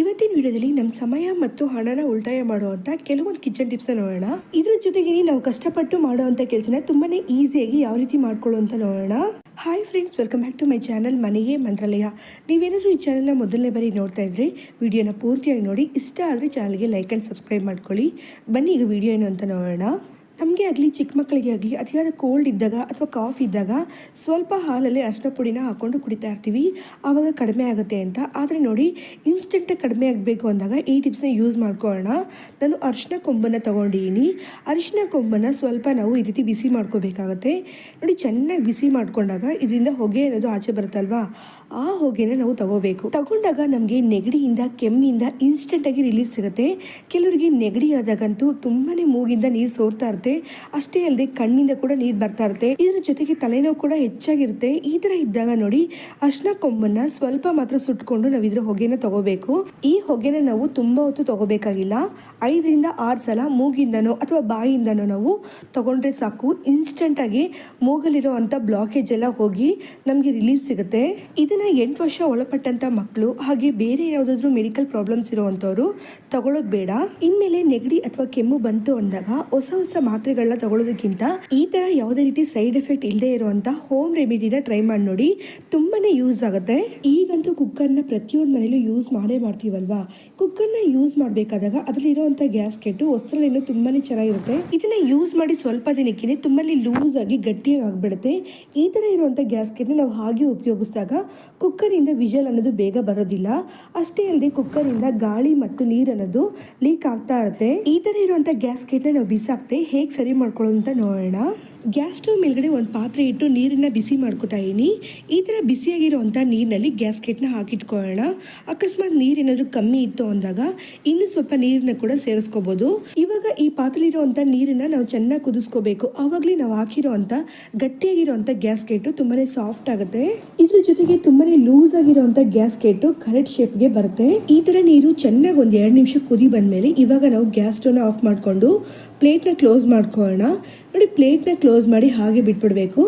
ಇವತ್ತಿನ ವಿಡಿಯೋದಲ್ಲಿ ನಮ್ಮ ಸಮಯ ಮತ್ತು ಹಣನ ಉಳಿತಾಯ ಮಾಡುವಂತ ಕೆಲವೊಂದು ಕಿಚನ್ ಟಿಪ್ಸ್ ನೋಡೋಣ. ಇದ್ರ ಜೊತೆಗೆ ನಾವು ಕಷ್ಟಪಟ್ಟು ಮಾಡುವಂತ ಕೆಲಸನ ತುಂಬಾನೇ ಈಸಿಯಾಗಿ ಯಾವ ರೀತಿ ಮಾಡ್ಕೊಳ್ಳೋ ಅಂತ ನೋಡೋಣ. Hi friends welcome back to my channel ಮನೆಗೆ ಮಂತ್ರಾಲಯ. ನೀವೇನಾದರೂ ಈ ಚಾನಲ್ನ ಮೊದಲನೇ ಬಾರಿ ನೋಡ್ತಾ ಇದ್ರೆ ವಿಡಿಯೋನ ಪೂರ್ತಿಯಾಗಿ ನೋಡಿ, ಇಷ್ಟ ಆದರೆ ಚಾನಲ್ಗೆ ಲೈಕ್ ಆ್ಯಂಡ್ ಸಬ್ಸ್ಕ್ರೈಬ್ ಮಾಡ್ಕೊಳ್ಳಿ. ಬನ್ನಿ ಈಗ ವಿಡಿಯೋ ಏನು ಅಂತ ನೋಡೋಣ. ನಮಗೆ ಆಗಲಿ, ಚಿಕ್ಕ ಮಕ್ಕಳಿಗೆ ಆಗಲಿ, ಅತಿಯಾದ ಕೋಲ್ಡ್ ಇದ್ದಾಗ ಅಥವಾ ಕಾಫ್ ಇದ್ದಾಗ ಸ್ವಲ್ಪ ಹಾಲಲ್ಲಿ ಅರಿಶಿನ ಪುಡಿನ ಹಾಕ್ಕೊಂಡು ಕುಡಿತಾ ಇರ್ತೀವಿ. ಆವಾಗ ಕಡಿಮೆ ಆಗುತ್ತೆ ಅಂತ. ಆದರೆ ನೋಡಿ ಇನ್ಸ್ಟೆಂಟಾಗಿ ಕಡಿಮೆ ಆಗಬೇಕು ಅಂದಾಗ ಈ ಟಿಪ್ಸ್ನ ಯೂಸ್ ಮಾಡ್ಕೊಳ್ಳೋಣ. ನಾನು ಅರಿಶಿನ ಕೊಂಬನ್ನು ತೊಗೊಂಡಿದ್ದೀನಿ ಅರಿಶಿನ ಕೊಂಬನ್ನು ಸ್ವಲ್ಪ ನಾವು ಈ ರೀತಿ ಬಿಸಿ ಮಾಡ್ಕೋಬೇಕಾಗತ್ತೆ. ನೋಡಿ, ಚೆನ್ನಾಗಿ ಬಿಸಿ ಮಾಡಿಕೊಂಡಾಗ ಇದರಿಂದ ಹೊಗೆ ಅನ್ನೋದು ಆಚೆ ಬರುತ್ತಲ್ವಾ? ಆ ಹೊಗೆನ ನಾವು ತಗೋಬೇಕು. ತಗೊಂಡಾಗ ನಮಗೆ ನೆಗಡಿಯಿಂದ ಕೆಮ್ಮಿಂದ ಇನ್ಸ್ಟೆಂಟಾಗಿ ರಿಲೀಫ್ ಸಿಗುತ್ತೆ. ಕೆಲವರಿಗೆ ನೆಗಡಿ ಆದಾಗಂತೂ ತುಂಬಾ ಮೂಗಿಂದ ನೀರು ಸೋರ್ತಾ ಅಷ್ಟೇ ಅಲ್ಲದೆ ಕಣ್ಣಿಂದ ಕೂಡ ನೀರು ಬರ್ತಾ ಇರುತ್ತೆ. ಇದರ ಜೊತೆಗೆ ತಲೆನೋವು ಕೂಡ ಹೆಚ್ಚಾಗಿರುತ್ತೆ. ಈ ತರ ಇದ್ದಾಗ ನೋಡಿ ಅರ್ಶಿನ ಕೊಂಬನ್ನ ಸ್ವಲ್ಪ ಮಾತ್ರ ಸುಟ್ಕೊಂಡು ನಾವು ಇದ್ರ ಹೊಗೆನ ತಗೋಬೇಕು. ಈ ಹೊಗೆನ ನಾವು ತುಂಬಾ ಹೊತ್ತು ತಗೋಬೇಕಾಗಿಲ್ಲ. ಐದರಿಂದ ಆರು ಸಲ ಮೂಗಿಂದನೋ ಅಥವಾ ಬಾಯಿಯಿಂದನೋ ನಾವು ತಗೊಂಡ್ರೆ ಸಾಕು. ಇನ್ಸ್ಟೆಂಟ್ ಆಗಿ ಮೂಗಲ್ಲಿರೋ ಅಂತ ಬ್ಲಾಕೇಜ್ ಎಲ್ಲ ಹೋಗಿ ನಮಗೆ ರಿಲೀಫ್ ಸಿಗುತ್ತೆ. ಇದನ್ನ ಎಂಟು ವರ್ಷ ಒಳಪಟ್ಟಂತ ಮಕ್ಕಳು ಹಾಗೆ ಬೇರೆ ಯಾವುದಾದ್ರೂ ಮೆಡಿಕಲ್ ಪ್ರಾಬ್ಲಮ್ಸ್ ಇರುವಂತವ್ರು ತಗೊಳ್ಳೋದು ಬೇಡ. ಇನ್ಮೇಲೆ ನೆಗಡಿ ಅಥವಾ ಕೆಮ್ಮು ಬಂತು ಅಂದಾಗ ಹೊಸ ಹೊಸ ಮಾತ್ರೆಗಳನ್ನ ತಗೊಳ್ಳೋದಕ್ಕಿಂತ ಈ ತರ ಯಾವುದೇ ರೀತಿ ಸೈಡ್ ಎಫೆಕ್ಟ್ ಇಲ್ಲದೆ ಇರುವಂತ ಹೋಮ್ ರೆಮಿಡಿನ ಟ್ರೈ ಮಾಡಿ ನೋಡಿ. ತುಂಬಾನೇ ಯೂಸ್ ಆಗುತ್ತೆ. ಈಗಂತೂ ಕುಕ್ಕರ್ನ ಪ್ರತಿಯೊಂದು ಮನೇಲೂ ಯೂಸ್ ಮಾಡೇ ಮಾಡ್ತೀವಲ್ವಾ? ಕುಕ್ಕರ್ನ ಯೂಸ್ ಮಾಡಬೇಕಾದಾಗ ಅದರಲ್ಲಿರುವಂಥ ಗ್ಯಾಸ್ ಕೆಟ್ಟು ವಸ್ತ್ರಲೇನು ತುಂಬಾನೇ ಚೆನ್ನಾಗಿರುತ್ತೆ. ಇದನ್ನ ಯೂಸ್ ಮಾಡಿ ಸ್ವಲ್ಪ ದಿನಕ್ಕೆ ತುಂಬಾನೇ ಲೂಸ್ ಆಗಿ ಗಟ್ಟಿಯಾಗಿ ಆಗ್ಬಿಡುತ್ತೆ. ಈ ತರ ಇರುವಂತ ಗ್ಯಾಸ್ಕೆಟ್ ನಾವು ಹಾಗೆ ಉಪಯೋಗಿಸಿದಾಗ ಕುಕ್ಕರ್ ಇಂದ ವಿಜಲ್ ಅನ್ನೋದು ಬೇಗ ಬರೋದಿಲ್ಲ. ಅಷ್ಟೇ ಅಲ್ಲದೆ ಕುಕ್ಕರಿಂದ ಗಾಳಿ ಮತ್ತು ನೀರು ಅನ್ನೋದು ಲೀಕ್ ಆಗ್ತಾ ಇರುತ್ತೆ. ಈ ತರ ಗ್ಯಾಸ್ ಗ್ಯಾಸ್ಕೆಟ್ ನಾವು ಬಿಸಾಕ್ತೆ ಹೇಗೆ ಸರಿ ಮಾಡ್ಕೊಳ್ಳೋದು ಅಂತ ನೋಡೋಣ. ಗ್ಯಾಸ್ ಸ್ಟವ್ ಮೇಲ್ಗಡೆ ಒಂದು ಪಾತ್ರೆ ಇಟ್ಟು ನೀರನ್ನ ಬಿಸಿ ಮಾಡ್ಕೊತಾ ಇದೀನಿ. ಈ ಥರ ಬಿಸಿಯಾಗಿರುವಂಥ ನೀರಿನಲ್ಲಿ ಗ್ಯಾಸ್ಕೆಟ್ನ ಹಾಕಿಟ್ಕೊಳ್ಳೋಣ. ಅಕಸ್ಮಾತ್ ನೀರೇನಾದರೂ ಕಮ್ಮಿ ಇತ್ತು ಅಂದಾಗ ಇನ್ನೂ ಸ್ವಲ್ಪ ನೀರನ್ನ ಕೂಡ ಸೇರಿಸ್ಕೋಬೋದು. ಇವಾಗ ಈ ಪಾತ್ರೆಲಿರುವಂಥ ನೀರನ್ನ ನಾವು ಚೆನ್ನಾಗಿ ಕುದಿಸ್ಕೋಬೇಕು. ಆವಾಗಲೇ ನಾವು ಹಾಕಿರೋವಂಥ ಗಟ್ಟಿಯಾಗಿರುವಂಥ ಗ್ಯಾಸ್ಕೆಟು ತುಂಬಾ ಸಾಫ್ಟ್ ಆಗುತ್ತೆ. ಇದ್ರ ಜೊತೆಗೆ ತುಂಬಾನೇ ಲೂಸ್ ಆಗಿರುವಂಥ ಗ್ಯಾಸ್ಕೆಟು ಕರೆಕ್ಟ್ ಶೇಪ್ಗೆ ಬರುತ್ತೆ. ಈ ಥರ ನೀರು ಚೆನ್ನಾಗಿ ಒಂದು ಎರಡು ನಿಮಿಷ ಕುದಿ ಬಂದಮೇಲೆ ಇವಾಗ ನಾವು ಗ್ಯಾಸ್ ಸ್ಟವ್ನ ಆಫ್ ಮಾಡಿಕೊಂಡು ಪ್ಲೇಟ್ನ ಕ್ಲೋಸ್ ಮಾಡ್ಕೊಳ್ಳೋಣ. ನೋಡಿ ಪ್ಲೇಟ್ನ ಕ್ಲೋಸ್ ಮಾಡಿ ಹಾಗೆ ಬಿಟ್ಬಿಡಬೇಕು.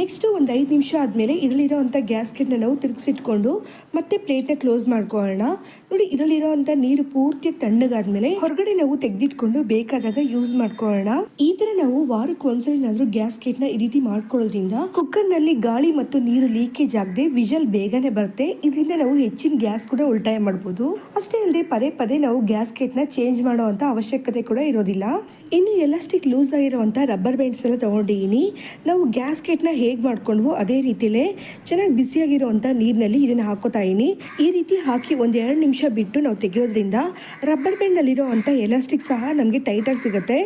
ನೆಕ್ಸ್ಟ್ ಒಂದು ಐದು ನಿಮಿಷ ಆದಮೇಲೆ ಇರಲಿರೋವಂಥ ಗ್ಯಾಸ್ಕೆಟ್ನ ನಾವು ತಿರುಗಿಸಿಟ್ಕೊಂಡು ಮತ್ತೆ ಪ್ಲೇಟ್ನ ಕ್ಲೋಸ್ ಮಾಡ್ಕೊಳ್ಳೋಣ. ನೋಡಿ ಇದರಲ್ಲಿರೋವಂಥ ನೀರು ಪೂರ್ತಿ ತಣ್ಣಗಾದ್ಮೇಲೆ ಹೊರಗಡೆ ನಾವು ತೆಗೆದಿಟ್ಕೊಂಡು ಬೇಕಾದಾಗ ಯೂಸ್ ಮಾಡ್ಕೊಳ್ಳೋಣ. ಈ ಥರ ನಾವು ವಾರಕ್ಕೆ ಒಂದ್ಸಲಿನಾದರೂ ಗ್ಯಾಸ್ಕೆಟ್ನ ಈ ರೀತಿ ಮಾಡ್ಕೊಳ್ಳೋದ್ರಿಂದ ಕುಕ್ಕರ್ನಲ್ಲಿ ಗಾಳಿ ಮತ್ತು ನೀರು ಲೀಕೇಜ್ ಆಗದೆ ವಿಜಲ್ ಬೇಗನೆ ಬರುತ್ತೆ. ಇದರಿಂದ ನಾವು ಹೆಚ್ಚಿನ ಗ್ಯಾಸ್ ಕೂಡ ಉಳಿತಾಯ ಮಾಡ್ಬೋದು. ಅಷ್ಟೇ ಅಲ್ಲದೆ ಪದೇ ಪದೇ ನಾವು ಗ್ಯಾಸ್ಕೆಟ್ನ ಚೇಂಜ್ ಮಾಡುವಂಥ ಅವಶ್ಯಕತೆ ಕೂಡ ಇರೋದಿಲ್ಲ. ಇನ್ನು ಎಲಾಸ್ಟಿಕ್ ಲೂಸ್ ಆಗಿರುವಂಥ ರಬ್ಬರ್ ಬ್ಯಾಂಡ್ಸ್ ಎಲ್ಲ ತೊಗೊಂಡಿದ್ದೀನಿ ನಾವು ಗ್ಯಾಸ್ಕೆಟ್ನ ಹೇಗೆ ಮಾಡ್ಕೊಂಡ್ವೋ ಅದೇ ರೀತಿಲೇ ಚೆನ್ನಾಗಿ ಬಿಸಿಯಾಗಿರುವಂಥ ನೀರಿನಲ್ಲಿ ಇದನ್ನು ಹಾಕೋತಾ ಇದ್ದೀನಿ ಈ ರೀತಿ ಹಾಕಿ ಒಂದು ಎರಡು ನಿಮಿಷ ಬಿಟ್ಟು ನಾವು ತೆಗೆಯೋದ್ರಿಂದ ರಬ್ಬರ್ ಬ್ಯಾಂಡಲ್ಲಿರೋ ಅಂಥ ಎಲಾಸ್ಟಿಕ್ ಸಹ ನಮಗೆ ಟೈಟಾಗಿ ಸಿಗುತ್ತೆ.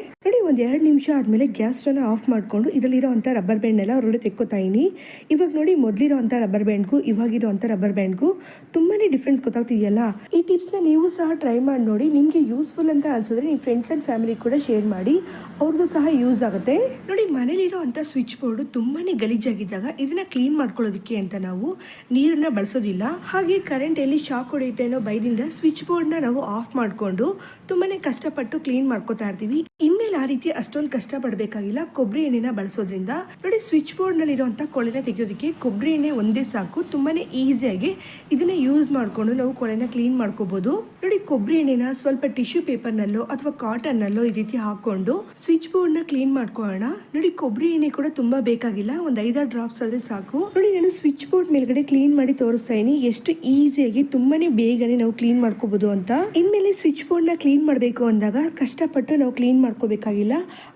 ಒಂದು ಎರಡು ನಿಮಿಷ ಆದಮೇಲೆ ಗ್ಯಾಸ್ ಆಫ್ ಮಾಡಿಕೊಂಡು ಇದರಲ್ಲಿರೋ ಅಂಥ ರಬ್ಬರ್ ಬ್ಯಾಂಡ್ನೆಲ್ಲ ಹೊರಗಡೆ ತೆಕ್ಕೋತಾ ಇದೀನಿ ಇವಾಗ ನೋಡಿ ಮೊದಲಿರೋ ಅಂಥ ರಬ್ಬರ್ ಬ್ಯಾಂಡ್ಗೂ ಇವಾಗಿರೋ ಅಂಥ ರಬ್ಬರ್ ಬ್ಯಾಂಡ್ಗೂ ತುಂಬಾ ಡಿಫ್ರೆನ್ಸ್ ಗೊತ್ತಾಗ್ತಿದೆಯಲ್ಲ? ಈ ಟಿಪ್ಸ್ನ ನೀವು ಸಹ ಟ್ರೈ ಮಾಡಿ ನೋಡಿ, ನಿಮಗೆ ಯೂಸ್ಫುಲ್ ಅಂತ ಅನ್ಸಿದ್ರೆ ನಿಮ್ಮ ಫ್ರೆಂಡ್ಸ್ ಆ್ಯಂಡ್ ಫ್ಯಾಮಿಲಿ ಕೂಡ ಶೇರ್ ಮಾಡಿ, ಅವ್ರಿಗೂ ಸಹ ಯೂಸ್ ಆಗುತ್ತೆ. ನೋಡಿ, ಮನೇಲಿರೋ ಅಂಥ ಸ್ವಿಚ್ ಬೋರ್ಡ್ ತುಂಬಾನೇ ಗಲೀಜಾಗಿದ್ದಾಗ ಇದನ್ನ ಕ್ಲೀನ್ ಮಾಡ್ಕೊಳ್ಳೋದಕ್ಕೆ ಅಂತ ನಾವು ನೀರನ್ನ ಬಳಸೋದಿಲ್ಲ. ಹಾಗೆ ಕರೆಂಟ್ ಎಲ್ಲಿ ಶಾಕ್ ಹೊಡೆಯುತ್ತೆ ಅನ್ನೋ ಭಯದಿಂದ ಸ್ವಿಚ್ ಬೋರ್ಡ್ನ ನಾವು ಆಫ್ ಮಾಡಿಕೊಂಡು ತುಂಬಾನೇ ಕಷ್ಟಪಟ್ಟು ಕ್ಲೀನ್ ಮಾಡ್ಕೋತಾ ಇರ್ತೀವಿ. ಇನ್ಮೇಲೆ ಆ ರೀತಿ ಅಷ್ಟೊಂದು ಕಷ್ಟ ಪಡಬೇಕಾಗಿಲ್ಲ ಕೊಬ್ಬರಿ ಎಣ್ಣೆನ ಬಳಸೋದ್ರಿಂದ ನೋಡಿ ಸ್ವಿಚ್ ಬೋರ್ಡ್ ನಲ್ಲಿರುವಂತ ಕೊಳೆನ ತೆಗೆಯೋದಕ್ಕೆ ಕೊಬ್ಬರಿ ಎಣ್ಣೆ ಒಂದೇ ಸಾಕು. ತುಂಬಾನೇ ಈಸಿಯಾಗಿ ಇದನ್ನ ಯೂಸ್ ಮಾಡ್ಕೊಂಡು ನಾವು ಕೊಳೆನ ಕ್ಲೀನ್ ಮಾಡ್ಕೋಬಹುದು ನೋಡಿ ಕೊಬ್ಬರಿ ಎಣ್ಣೆನ ಸ್ವಲ್ಪ ಟಿಶ್ಯೂ ಪೇಪರ್ನಲ್ಲೋ ಅಥವಾ ಕಾಟನ್ ನಲ್ಲೋ ಈ ರೀತಿ ಹಾಕೊಂಡು ಸ್ವಿಚ್ ಬೋರ್ಡ್ನ ಕ್ಲೀನ್ ಮಾಡ್ಕೊಳ್ಳೋಣ. ನೋಡಿ ಕೊಬ್ಬರಿ ಎಣ್ಣೆ ಕೂಡ ತುಂಬಾ ಬೇಕಾಗಿಲ್ಲ. ಒಂದ್ ಐದಾರು ಡ್ರಾಪ್ಸ್ ಆದ್ರೆ ಸಾಕು. ನೋಡಿ ನಾನು ಸ್ವಿಚ್ ಬೋರ್ಡ್ ಮೇಲ್ಗಡೆ ಕ್ಲೀನ್ ಮಾಡಿ ತೋರಿಸ್ತಾ ಇದೀನಿ ಎಷ್ಟು ಈಸಿಯಾಗಿ ತುಂಬಾನೇ ಬೇಗನೆ ನಾವು ಕ್ಲೀನ್ ಮಾಡ್ಕೋಬಹುದು ಅಂತ. ಇನ್ಮೇಲೆ ಸ್ವಿಚ್ ಬೋರ್ಡ್ನ ಕ್ಲೀನ್ ಮಾಡಬೇಕು ಅಂದಾಗ ಕಷ್ಟಪಟ್ಟು ನಾವು ಕ್ಲೀನ್ ಮಾಡ್ಕೋಬೇಕಾಗಿಲ್ಲ.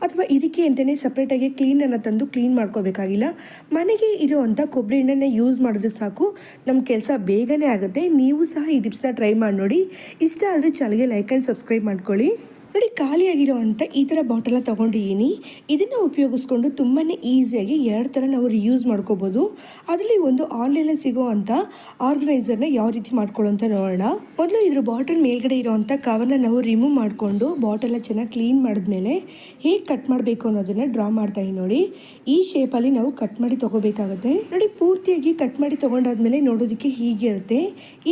ಅಥವಾ ಇದಕ್ಕೆ ಅಂತಲೇ ಸಪ್ರೇಟಾಗಿ ಕ್ಲೀನನ್ನು ಕ್ಲೀನ್ ತಂದು ಕ್ಲೀನ್ ಮಾಡ್ಕೋಬೇಕಾಗಿಲ್ಲ. ಮನೆಗೆ ಇರುವಂತ ಕೊಬ್ಬರಿ ಎಣ್ಣೆನೇ ಯೂಸ್ ಮಾಡಿದ್ರೆ ಸಾಕು. ನಮ್ಮ ಕೆಲಸ ಬೇಗನೆ ಆಗುತ್ತೆ. ನೀವು ಸಹ ಈ ಟಿಪ್ಸ್ನ ಟ್ರೈ ಮಾಡಿ ನೋಡಿ. ಇಷ್ಟ ಆದರೆ ಚಾನಲ್ಗೆ ಲೈಕ್ ಆ್ಯಂಡ್ ಸಬ್ಸ್ಕ್ರೈಬ್ ಮಾಡ್ಕೊಳ್ಳಿ. ನೋಡಿ ಖಾಲಿಯಾಗಿರೋ ಅಂಥ ಈ ಥರ ಬಾಟಲನ್ನ ತೊಗೊಂಡಿದ್ದೀನಿ. ಇದನ್ನು ಉಪಯೋಗಿಸ್ಕೊಂಡು ತುಂಬಾ ಈಸಿಯಾಗಿ ಎರಡು ಥರ ನಾವು ರಿಯೂಸ್ ಮಾಡ್ಕೋಬೋದು. ಅದರಲ್ಲಿ ಒಂದು ಆನ್ಲೈನಲ್ಲಿ ಸಿಗೋ ಅಂಥ ಆರ್ಗನೈಸರ್ನ ಯಾವ ರೀತಿ ಮಾಡ್ಕೊಳ್ಳೋ ಅಂತ ನೋಡೋಣ. ಮೊದಲು ಇದ್ರ ಬಾಟಲ್ ಮೇಲ್ಗಡೆ ಇರೋವಂಥ ಕವರ್ನ ನಾವು ರಿಮೂವ್ ಮಾಡಿಕೊಂಡು ಬಾಟಲನ್ನ ಚೆನ್ನಾಗಿ ಕ್ಲೀನ್ ಮಾಡಿದ್ಮೇಲೆ ಹೇಗೆ ಕಟ್ ಮಾಡಬೇಕು ಅನ್ನೋದನ್ನ ಡ್ರಾ ಮಾಡ್ತಾ ಇದೀನಿ ನೋಡಿ. ಈ ಶೇಪಲ್ಲಿ ನಾವು ಕಟ್ ಮಾಡಿ ತಗೋಬೇಕಾಗುತ್ತೆ. ನೋಡಿ, ಪೂರ್ತಿಯಾಗಿ ಕಟ್ ಮಾಡಿ ತೊಗೊಂಡಾದ್ಮೇಲೆ ನೋಡೋದಕ್ಕೆ ಹೀಗೆ ಇರುತ್ತೆ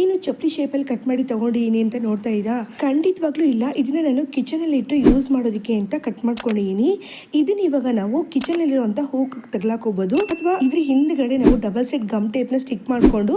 ಏನು ಚಪ್ಪಲಿ ಶೇಪಲ್ಲಿ ಕಟ್ ಮಾಡಿ ತಗೊಂಡಿದ್ದೀನಿ ಅಂತ ನೋಡ್ತಾ ಇದ್ದೀರಾ? ಖಂಡಿತವಾಗ್ಲೂ ಇಲ್ಲ. ಇದನ್ನ ನಾನು ಕಿಚನ್ ಕಿಚನಲ್ಲಿ ಇಟ್ಟು ಯೂಸ್ ಮಾಡೋದಕ್ಕೆ ಅಂತ ಕಟ್ ಮಾಡ್ಕೊಂಡಿದೀನಿ. ಇದನ್ನ ಇವಾಗ ನಾವು ಕಿಚನ್ ಅಲ್ಲಿರುವಂತ ಹೂಕ್ ತಗ್ಲಾಕೋಬಹುದು ಅಥವಾ ಇದ್ರ ಹಿಂದ್ಗಡೆ ನಾವು ಡಬಲ್ ಸೆಟ್ ಗಮ್ ಟೇಪ್ನ ಸ್ಟಿಕ್ ಮಾಡ್ಕೊಂಡು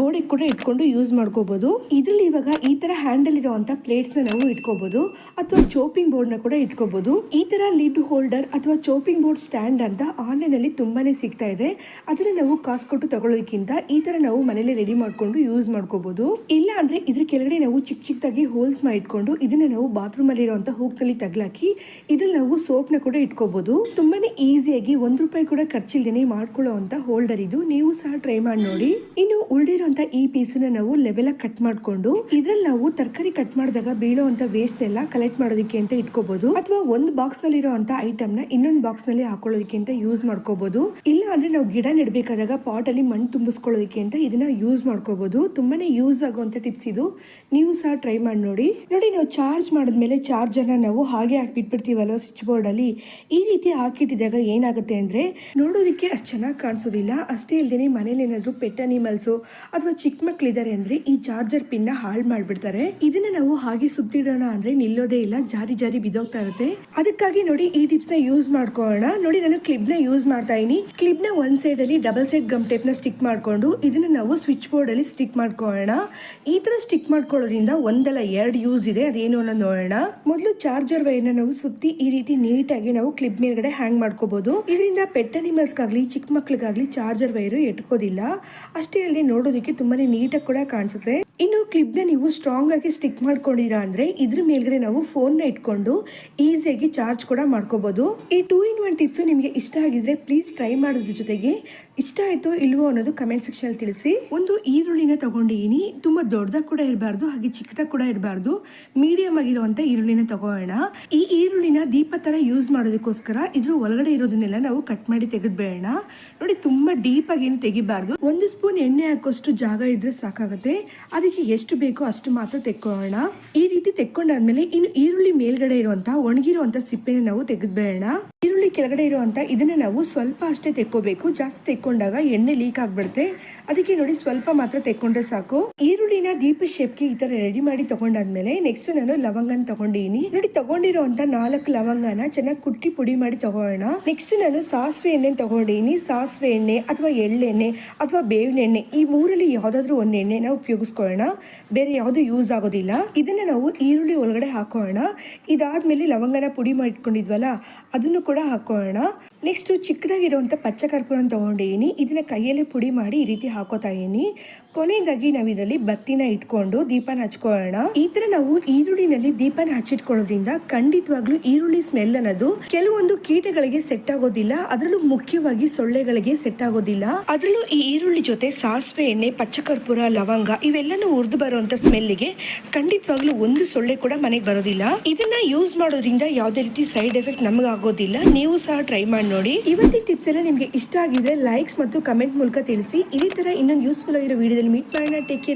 ಗೋಡೆ ಕೂಡ ಇಟ್ಕೊಂಡು ಯೂಸ್ ಮಾಡ್ಕೋಬಹುದು ಇದ್ರಲ್ಲಿ ಇವಾಗ ಈ ತರ ಹ್ಯಾಂಡಲ್ ಪ್ಲೇಟ್ಸ್ನ ನಾವು ಇಟ್ಕೋಬಹುದು ಅಥವಾ ಚೋಪಿಂಗ್ ಬೋರ್ಡ್ನ ಕೂಡ ಇಟ್ಕೋಬಹುದು ಈ ತರ ಲಿಡ್ ಹೋಲ್ಡರ್ ಅಥವಾ ಚೋಪಿಂಗ್ ಬೋರ್ಡ್ ಸ್ಟ್ಯಾಂಡ್ ಅಂತ ಆನ್ಲೈನ್ ಅಲ್ಲಿ ತುಂಬಾನೇ ಸಿಗ್ತಾ ಇದೆ. ಅದನ್ನ ನಾವು ಕಾಸು ಕೊಟ್ಟು ತಗೊಳ್ಳೋದಕ್ಕಿಂತ ಈ ತರ ನಾವು ಮನೇಲಿ ರೆಡಿ ಮಾಡ್ಕೊಂಡು ಯೂಸ್ ಮಾಡ್ಕೋಬಹುದು ಇಲ್ಲ ಅಂದ್ರೆ ಇದ್ರ ಕೆಳಗಡೆ ನಾವು ಚಿಕ್ಕ ಚಿಕ್ಕದಾಗಿ ಹೋಲ್ಸ್ ಮಾಡಿ ಇಟ್ಕೊಂಡು ಇದನ್ನ ನಾವು ಬಾತ್ರೂಮ್ ಅಲ್ಲಿ ಇರುವಂತ ಹೂಕ್ನಲ್ಲಿ ತಗ್ಲಾಕಿ ಇದ್ರಲ್ಲಿ ನಾವು ಸೋಪ್ನ ಕೂಡ ಇಟ್ಕೋಬಹುದು ತುಂಬಾನೇ ಈಸಿಯಾಗಿ ಒಂದ್ ರೂಪಾಯಿ ಕೂಡ ಖರ್ಚಿಲ್ದೇನೆ ಮಾಡ್ಕೊಳ್ಳೋ ಅಂತ ಹೋಲ್ಡರ್ ಇದು. ನೀವು ಸಹ ಟ್ರೈ ಮಾಡಿ ನೋಡಿ. ಇನ್ನು ಉಳಿದಿರುವಂತ ಈ ಪೀಸ್ನ ನಾವು ಲೆವೆಲ್ ಆಗಿ ಕಟ್ ಮಾಡ್ಕೊಂಡು ಇದ್ರಲ್ಲಿ ನಾವು ತರಕಾರಿ ಕಟ್ ಮಾಡಿದಾಗ ವೇಸ್ಟ್ ನೆಲ್ಲ ಕಲೆಕ್ಟ್ ಮಾಡೋದಕ್ಕೆ ಅಂತ ಇಟ್ಕೋಬಹುದು ಅಥವಾ ಒಂದು ಬಾಕ್ಸ್ನಲ್ಲಿ ಐಟಮ್ನ ಇನ್ನೊಂದು ಬಾಕ್ಸ್ನಲ್ಲಿ ಹಾಕೊಳ್ಳೋದಕ್ಕೆ ಅಂತ ಯೂಸ್ ಮಾಡ್ಕೋಬಹುದು ಇಲ್ಲ ಅಂದ್ರೆ ನಾವು ಗಿಡ ನೆಡಬೇಕಾದಾಗ ಪಾಟ್ ಅಲ್ಲಿ ಮಣ್ಣು ತುಂಬಿಸ್ಕೊಳ್ಳೋದಕ್ಕೆ ಅಂತ ಇದನ್ನ ಯೂಸ್ ಮಾಡ್ಕೋಬಹುದು ತುಂಬಾನೇ ಯೂಸ್ ಆಗುವಂತ ಟಿಪ್ಸ್ ಇದು. ನೀವು ಸಹ ಟ್ರೈ ಮಾಡಿ ನೋಡಿ. ನೋಡಿ, ನಾವು ಚಾರ್ಜ್ ಮಾಡಿದ್ಮೇಲೆ ಚಾರ್ಜರ್ನ ನಾವು ಹಾಗೆ ಹಾಕಿಟ್ಬಿಡ್ತೀವಲ್ವ ಸ್ವಿಚ್ ಬೋರ್ಡ್ ಅಲ್ಲಿ ಈ ರೀತಿ ಹಾಕಿಟ್ಟಿದಾಗ ಏನಾಗುತ್ತೆ ಅಂದ್ರೆ ನೋಡೋದಕ್ಕೆ ಅಷ್ಟು ಚೆನ್ನಾಗಿ ಕಾಣಿಸೋದಿಲ್ಲ. ಅಷ್ಟೇ ಇಲ್ದೇನೆ ಮನೇಲಿ ಏನಾದ್ರು ಪೆಟ್ ಅನಿಮಲ್ಸು ಅಥವಾ ಚಿಕ್ಕ ಮಕ್ಕಳಿದ್ದಾರೆ ಅಂದ್ರೆ ಈ ಚಾರ್ಜರ್ ಪಿನ್ನ ಹಾಳು ಮಾಡಿಬಿಡ್ತಾರೆ. ಇದನ್ನ ನಾವು ಹಾಗೆ ಸುತ್ತಿಡೋಣ ಅಂದ್ರೆ ನಿಲ್ಲೋದೇ ಇಲ್ಲ. ಜಾರಿ ಜಾರಿ ಬಿದ್ದೋಗ್ತಾ ಇರುತ್ತೆ. ಅದಕ್ಕಾಗಿ ನೋಡಿ ಈ ಟಿಪ್ಸ್ನ ಯೂಸ್ ಮಾಡ್ಕೊಳ್ಳೋಣ. ನೋಡಿ ನಾನು ಕ್ಲಿಪ್ನ ಯೂಸ್ ಮಾಡ್ತಾ ಇದೀನಿ ಕ್ಲಿಪ್ನ ಒಂದ್ ಸೈಡ್ ಅಲ್ಲಿ ಡಬಲ್ ಸೈಡ್ ಗಮ್ ಟೇಪ್ನ ಸ್ಟಿಕ್ ಮಾಡ್ಕೊಂಡು ಇದನ್ನ ನಾವು ಸ್ವಿಚ್ ಬೋರ್ಡ್ ಅಲ್ಲಿ ಸ್ಟಿಕ್ ಮಾಡ್ಕೊಳ್ಳೋಣ. ಈ ತರ ಸ್ಟಿಕ್ ಮಾಡ್ಕೊಳ್ಳೋದ್ರಿಂದ ಒಂದಲ್ಲ ಎರಡು ಯೂಸ್ ಇದೆ. ಅದೇನು ಅನ್ನೋದು ನೋಡೋಣ. ಮೊದಲು ಚಾರ್ಜರ್ ವೈರ್ನ ನಾವು ಸುತ್ತಿ ಈ ರೀತಿ ನೀಟಾಗಿ ನಾವು ಕ್ಲಿಪ್ ಮೇಲ್ಗಡೆ ಹ್ಯಾಂಗ್ ಮಾಡ್ಕೋಬಹುದು ಇದರಿಂದ ಪೆಟ್ ಅನಿಮಲ್ಸ್ಗಾಗಲಿ ಚಿಕ್ಕ ಮಕ್ಳಿಗಾಗಲಿ ಚಾರ್ಜರ್ ವೈರು ಎಟ್ಕೋದಿಲ್ಲ. ಅಷ್ಟೇ ಅಲ್ಲಿ ನೋಡೋದಕ್ಕೆ ತುಂಬಾನೇ ನೀಟಾಗಿ ಕೂಡ ಕಾಣಿಸುತ್ತೆ. ಇನ್ನು ಕ್ಲಿಪ್ನ ನೀವು ಸ್ಟ್ರಾಂಗ್ ಆಗಿ ಸ್ಟಿಕ್ ಮಾಡ್ಕೊಂಡಿರ ಅಂದ್ರೆ ಇದ್ರ ಮೇಲ್ಗಡೆ ನಾವು ಫೋನ್ನ ಇಟ್ಕೊಂಡು ಈಸಿಯಾಗಿ ಚಾರ್ಜ್ ಕೂಡ ಮಾಡ್ಕೋಬಹುದು ಈ ಟೂ ಇನ್ ಒನ್ ಟಿಪ್ಸ್ ನಿಮಗೆ ಇಷ್ಟ ಆಗಿದ್ರೆ ಪ್ಲೀಸ್ ಟ್ರೈ ಮಾಡೋದ್ರ ಜೊತೆಗೆ ಇಷ್ಟ ಆಯ್ತೋ ಇಲ್ವೋ ಅನ್ನೋದು ಕಮೆಂಟ್ ಸೆಕ್ಷನ್ ತಿಳಿಸಿ. ಒಂದು ಈರುಳ್ಳಿನ ತಗೊಂಡಿದ್ದೀನಿ ತುಂಬಾ ದೊಡ್ಡದಾಗ ಕೂಡ ಇರಬಾರ್ದು, ಹಾಗೆ ಚಿಕ್ಕದಾಗ ಕೂಡ ಇರಬಾರ್ದು. ಮೀಡಿಯಂ ಆಗಿರುವಂತ ಈರುಳ್ಳಿನ ತಗೋಣ. ಈ ಈರುಳ್ಳಿನ ದೀಪ ತರ ಯೂಸ್ ಮಾಡೋದಕ್ಕೋಸ್ಕರ ಇದ್ರ ಒಳಗಡೆ ಇರೋದನ್ನೆಲ್ಲ ನಾವು ಕಟ್ ಮಾಡಿ ತೆಗೆದ್ಬೇಡ ನೋಡಿ ತುಂಬಾ ಡೀಪ್ ಆಗಿ ಏನು ತೆಗಿಬಾರ್ದು. ಒಂದು ಸ್ಪೂನ್ ಎಣ್ಣೆ ಹಾಕೋಷ್ಟು ಜಾಗ ಇದ್ರೆ ಸಾಕಾಗುತ್ತೆ. ಅದಕ್ಕೆ ಎಷ್ಟು ಬೇಕೋ ಅಷ್ಟು ಮಾತ್ರ ತೆಕ್ಕೊಳ್ಳೋಣ. ಈ ರೀತಿ ತೆಕ್ಕೊಂಡಾದ್ಮೇಲೆ ಇನ್ನು ಈರುಳ್ಳಿ ಮೇಲ್ಗಡೆ ಇರುವಂತ ಒಣಗಿರುವಂತ ಸಿಪ್ಪೆನ ನಾವು ತೆಗೆದ್ಬೇಡ ಈರುಳ್ಳಿ ಕೆಳಗಡೆ ಇರುವಂತ ಇದನ್ನ ನಾವು ಸ್ವಲ್ಪ ಅಷ್ಟೇ ತೆಕ್ಕೋಬೇಕು. ಜಾಸ್ತಿ ತೆಕ್ಕೊಂಡಾಗ ಎಣ್ಣೆ ಲೀಕ್ ಆಗ್ಬಿಡುತ್ತೆ. ಅದಕ್ಕೆ ನೋಡಿ ಸ್ವಲ್ಪ ಮಾತ್ರ ತೆಕ್ಕೊಂಡ್ರೆ ಸಾಕು. ಈರುಳ್ಳಿನ ದೀಪ ಶೇಪ್ಗೆ ಈ ತರ ರೆಡಿ ಮಾಡಿ ತಗೊಂಡಾದ್ಮೇಲೆ ನೆಕ್ಸ್ಟ್ ನಾನು ಲವಂಗನ ತಗೊಂಡಿನಿ ನೋಡಿ ತಗೊಂಡಿರುವಂತ ನಾಲ್ಕು ಲವಂಗನ ಚೆನ್ನಾಗಿ ಕುಟ್ಟಿ ಪುಡಿ ಮಾಡಿ ತಗೋಣ ನೆಕ್ಸ್ಟ್ ನಾನು ಸಾಸಿವೆ ಎಣ್ಣೆ ತಗೊಂಡಿನಿ ಸಾಸಿವೆ ಎಣ್ಣೆ ಅಥವಾ ಎಳ್ಳೆಣ್ಣೆ ಅಥವಾ ಬೇವಿನ ಎಣ್ಣೆ ಈ ಮೂರಲ್ಲಿ ಯಾವ್ದಾದ್ರು ಒಂದ್ ಎಣ್ಣೆನ ಉಪಯೋಗಿಸ್ಕೊಳ್ಳೋಣ. ಬೇರೆ ಯಾವುದು ಯೂಸ್ ಆಗೋದಿಲ್ಲ. ಇದನ್ನ ನಾವು ಈರುಳ್ಳಿ ಒಳಗಡೆ ಹಾಕೋಣ ಇದಾದಮೇಲೆ ಲವಂಗನ ಪುಡಿ ಮಾಡಿಟ್ಕೊಂಡಿದ್ವಲ್ಲ ಅದನ್ನು ಕೂಡ ಹಾಕೋಣ ನೆಕ್ಸ್ಟು ಚಿಕ್ಕದಾಗಿರುವಂಥ ಪಚ್ಚ ಕರ್ಪೂರನ ತೊಗೊಂಡಿದ್ದೀನಿ ಇದನ್ನ ಕೈಯಲ್ಲಿ ಪುಡಿ ಮಾಡಿ ಈ ರೀತಿ ಹಾಕೋತಾ ಇದೀನಿ ಕೊನೆಯದಾಗಿ ನಾವು ಇದರಲ್ಲಿ ಬತ್ತಿನ ಇಟ್ಕೊಂಡು ದೀಪನ ಹಚ್ಕೊಳ್ಳೋಣ. ಈ ತರ ನಾವು ಈರುಳ್ಳಿನಲ್ಲಿ ದೀಪನ ಹಚ್ಚಿಟ್ಕೊಳ್ಳೋದ್ರಿಂದ ಖಂಡಿತವಾಗ್ಲೂ ಈರುಳ್ಳಿ ಸ್ಮೆಲ್ ಅನ್ನೋದು ಕೆಲವೊಂದು ಕೀಟಗಳಿಗೆ ಸೆಟ್ ಆಗೋದಿಲ್ಲ, ಅದರಲ್ಲೂ ಮುಖ್ಯವಾಗಿ ಸೊಳ್ಳೆಗಳಿಗೆ ಸೆಟ್ ಆಗೋದಿಲ್ಲ. ಅದರಲ್ಲೂ ಈ ಈರುಳ್ಳಿ ಜೊತೆ ಸಾಸಿವೆ, ಎಣ್ಣೆ ಪಚ್ಚ ಕರ್ಪೂರ ಲವಂಗ ಇವೆಲ್ಲನೂ ಉರಿದು ಬರುವಂತ ಸ್ಮೆಲ್ಗೆ ಖಂಡಿತವಾಗ್ಲೂ ಒಂದು ಸೊಳ್ಳೆ ಕೂಡ ಮನೆಗೆ ಬರೋದಿಲ್ಲ. ಇದನ್ನ ಯೂಸ್ ಮಾಡೋದ್ರಿಂದ ಯಾವುದೇ ರೀತಿ ಸೈಡ್ ಎಫೆಕ್ಟ್ ನಮಗೆ ಆಗೋದಿಲ್ಲ ನೀವು ಸಹ ಟ್ರೈ ಮಾಡಿ ನೋಡಿ. ಇವತ್ತಿನ ಟಿಪ್ಸ್ ಎಲ್ಲ ನಿಮಗೆ ಇಷ್ಟ ಆಗಿದ್ರೆ ಲೈಕ್ಸ್ ಮತ್ತು ಕಮೆಂಟ್ ಮೂಲಕ ತಿಳಿಸಿ. ಇದೇ ತರ ಇನ್ನೊಂದು ಯೂಸ್ಫುಲ್ ಆಗಿರೋ will meet Marina. Take care.